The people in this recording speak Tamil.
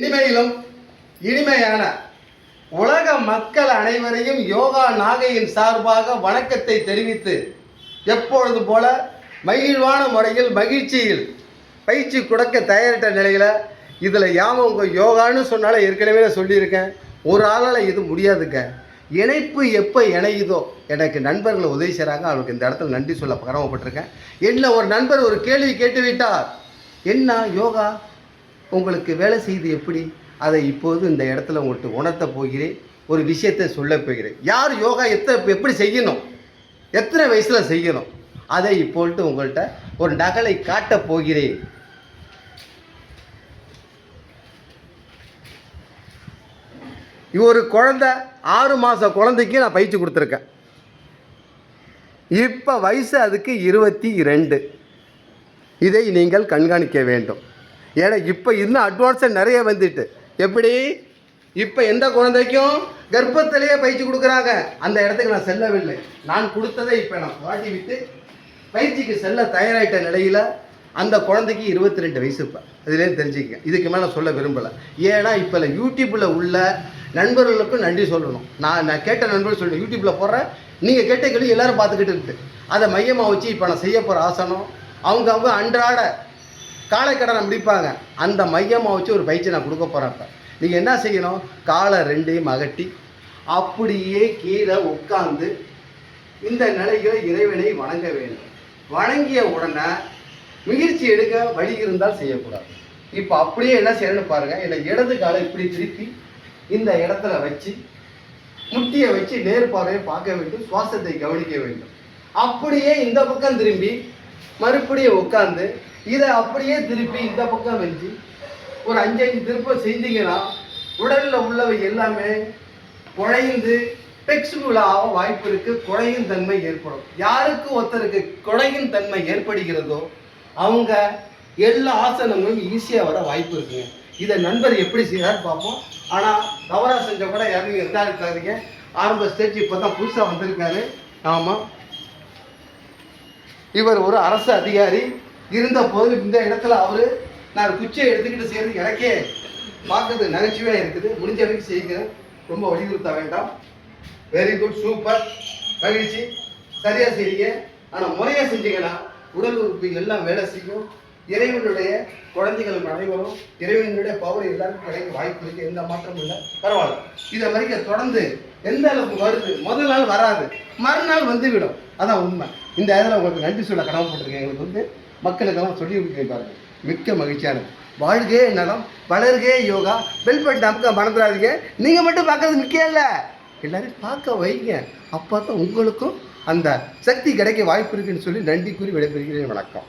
இனிமையிலும் இனிமையான உலக மக்கள் அனைவரையும் யோகா நாகையின் சார்பாக வணக்கத்தை தெரிவித்து எப்பொழுது போல மகிழ்வான முறையில் மகிழ்ச்சியில் பயிற்சி கொடுக்க தயாரிட்ட நிலையில் இதில் யாம உங்கள் யோகான்னு சொன்னாலும் ஏற்கனவே நான் சொல்லியிருக்கேன். ஒரு ஆளால் இது முடியாதுங்க. இணைப்பு எப்போ இணையுதோ எனக்கு நண்பர்கள் உதவி செய்கிறாங்க அவருக்கு இந்த இடத்துல நன்றி சொல்ல கடமைப்பட்டிருக்கேன் என்ன ஒரு நண்பர் ஒரு கேள்வி கேட்டு விட்டார் என்ன யோகா? உங்களுக்கு வேலை செய்து எப்படி? அதை இப்போது இந்த இடத்துல உங்கள்கிட்ட உணர்த்த போகிறேன். ஒரு விஷயத்தை சொல்ல போகிறேன். யார் யோகா எத்தனை எப்படி செய்யணும்? எத்தனை வயசில் செய்யணும்? அதை இப்போல்ட்டு உங்கள்கிட்ட ஒரு நகலை காட்டப் போகிறேன். ஒரு குழந்தை ஆறு மாத குழந்தைக்கு நான் பயிற்சி கொடுத்துருக்கேன். இப்போ வயசு அதுக்கு இருபத்தி ரெண்டு இதை நீங்கள் கண்காணிக்க வேண்டும். ஏன்னா இப்போ இன்னும் அட்வான்ஸாக நிறைய வந்துட்டு. எப்படி? இப்போ எந்த குழந்தைக்கும் கர்ப்பத்திலேயே பயிற்சி கொடுக்குறாங்க. அந்த இடத்துக்கு நான் செல்லவில்லை. நான் கொடுத்ததை இப்போ நான் பாட்டி விட்டு பயிற்சிக்கு செல்ல தயாராகிட்ட நிலையில் அந்த குழந்தைக்கு இருபத்தி ரெண்டு வயசு இப்போ. இதுலேயும் தெரிஞ்சுக்க இதுக்கு மேலே நான் சொல்ல விரும்பலை. ஏன்னா இப்போ யூடியூப்பில் உள்ள நண்பர்களுக்கும் நன்றி சொல்லணும். நான் நான் கேட்ட நண்பர்கள் சொல்லணும் யூடியூப்பில் போடுறேன் நீங்கள் கேட்ட கேள்வி எல்லோரும் பார்த்துக்கிட்டு இருக்கு. அதை மையமாக வச்சு இப்போ நான் செய்ய போகிற ஆசனம் அவங்க அவங்க அன்றாட காலை கடனை முடிப்பாங்க. அந்த மையமாக வச்சு ஒரு பயிற்சி நான் கொடுக்க போகிறேன் இப்போ நீங்கள் என்ன செய்யணும்? காலை ரெண்டையும் அகட்டி அப்படியே கீழே உட்காந்து இந்த நிலையில இறைவனை வணங்க வேண்டும். வணங்கிய உடனே முயற்சி எடுக்க வழி இருந்தால் செய்யக்கூடாது. இப்போ அப்படியே என்ன செய்யணும்னு பாருங்கள் என்னை இடது காலை இப்படி திருப்பி இந்த இடத்துல வச்சு முட்டியை வச்சு நேர்பார்வையை பார்க்க வேண்டும் சுவாசத்தை கவனிக்க வேண்டும். அப்படியே இந்த பக்கம் திரும்பி மறுபடியும் உட்காந்து இதை அப்படியே திருப்பி இந்த பக்கம் வச்சு ஒரு அஞ்சு திருப்பம் செஞ்சீங்கன்னா உடலில் உள்ளவை எல்லாமே குழைந்து ஃப்ளெக்சிபிள் வாய்ப்பு இருக்கு. குழையும் தன்மை ஏற்படும். யாருக்கு ஒருத்தருக்கு குழையும் தன்மை ஏற்படுகிறதோ அவங்க எல்லா ஆசனங்களும் ஈஸியாக வர வாய்ப்பு இருக்குங்க. இதை நண்பர் எப்படி செய்யறாரு பார்ப்போம். ஆனால் தவறாக செஞ்ச கூட யாரும் இருந்தா இருக்காதீங்க. ஆரம்ப ஸ்டேஜ் இப்போ தான் புதுசாக வந்திருக்காரு. ஆமாம் இவர் ஒரு அரசு அதிகாரி. இருந்த போது இந்த இடத்துல அவரு நான் குச்சியை எடுத்துக்கிட்டு செய்யறது எனக்கே பார்க்கறது நகைச்சுவையாக இருக்குது. முடிஞ்ச அளவுக்கு செய்யுங்க ரொம்ப வலியுறுத்த வேண்டாம். வெரி குட் சூப்பர் மகிழ்ச்சி. சரியாக செய்யுங்க ஆனால் முறையாக செஞ்சீங்கன்னா உடல் உறுப்பு எல்லாம் வேலை செய்யும். இறைவனுடைய குழந்தைகள் அனைவரும் இறைவனுடைய பவர் எல்லாருக்கும் கிடைக்க வாய்ப்பு இருக்கு. எந்த மாற்றமும் இல்லை. பரவாயில்ல. இதை வரைக்கும் தொடர்ந்து எந்த அளவுக்கு வருது? முதல் நாள் வராது. மறுநாள் வந்துவிடும். அதான் உண்மை. இந்த இதில் உங்களுக்கு நன்றி சொல்ல கடமைப்பட்டிருக்கேன். எங்களுக்கு வந்து மக்களுக்கெல்லாம் சொல்லி கொடுக்க மிக்க மகிழ்ச்சியான வாழ்கே நலம் வளர்கே யோகா பெல் பட்டன் அமுக்க மறந்துடாதீங்க. நீங்கள் மட்டும் பார்க்கறது முக்கியம் இல்லை. எல்லாரையும் பார்க்க வைங்க. அப்போ தான் உங்களுக்கும் அந்த சக்தி கிடைக்க வாய்ப்பு இருக்குன்னு சொல்லி நன்றி கூறி விடைபெறுகிறேன். வணக்கம்.